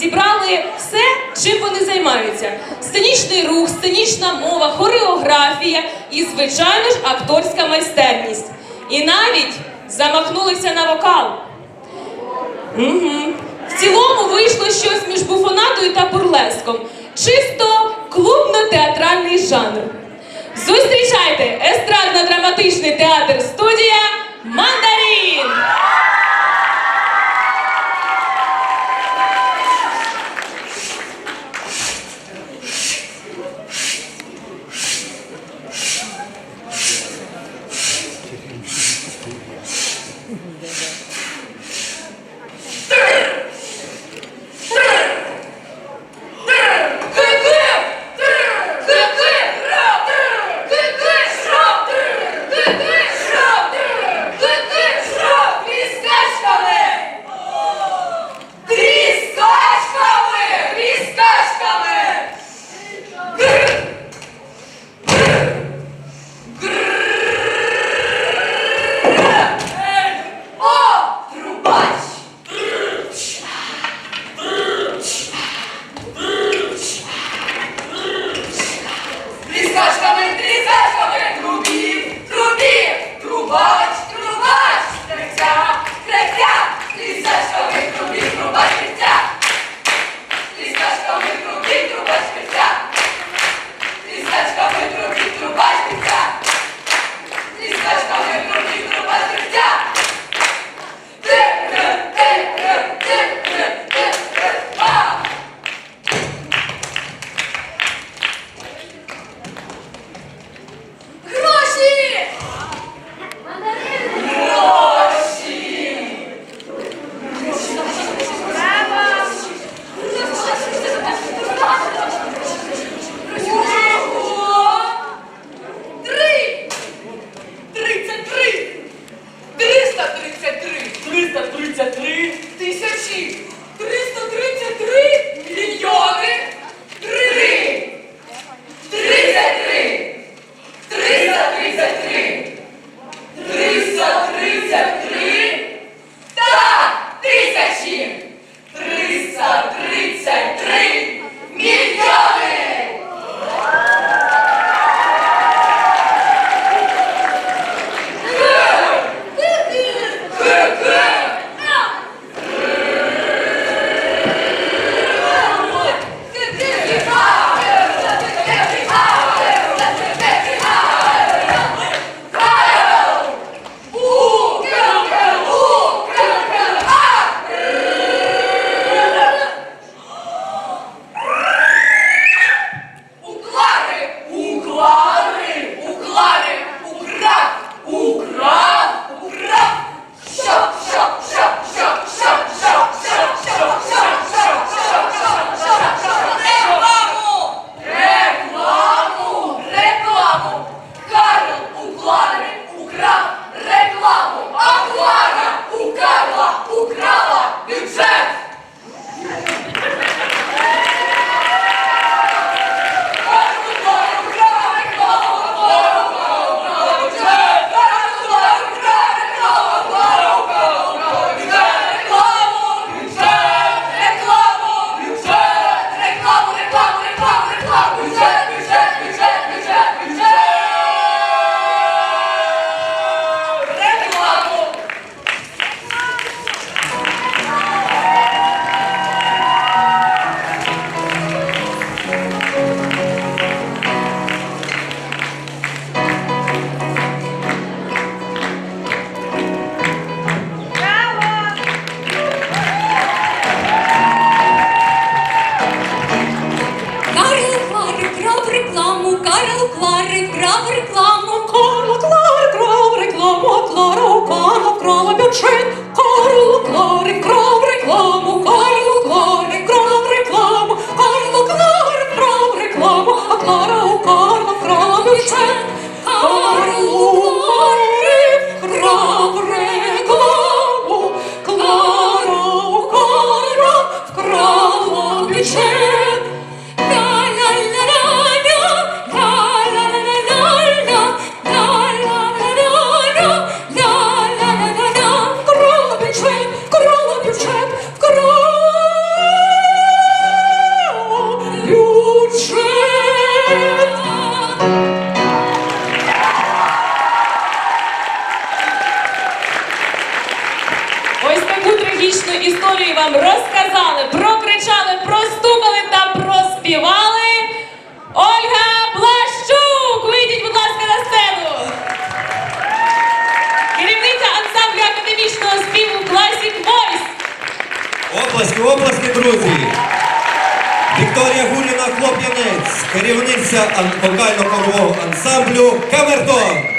зібрали все, чим вони займаються: сценічний рух, сценічна мова, хореографія і, звичайно ж, акторська майстерність. І навіть замахнулися на вокал. Угу. В цілому вийшло щось між буфонатою та бурлеском. Чисто клубно-театральний жанр. Зустрічайте естрадно-драматичний театр студія Мандарін! train Ось таку трагічну історію вам розказали, прокричали, простукали та проспівали. Ольга Блащук! Вийдіть, будь ласка, на сцену. Керівниця ансамблю академічного співу Classic Voice. Оплески, оплески, друзі. Хлоп'янець, керівниця вокально-хорового ансамблю Камертон.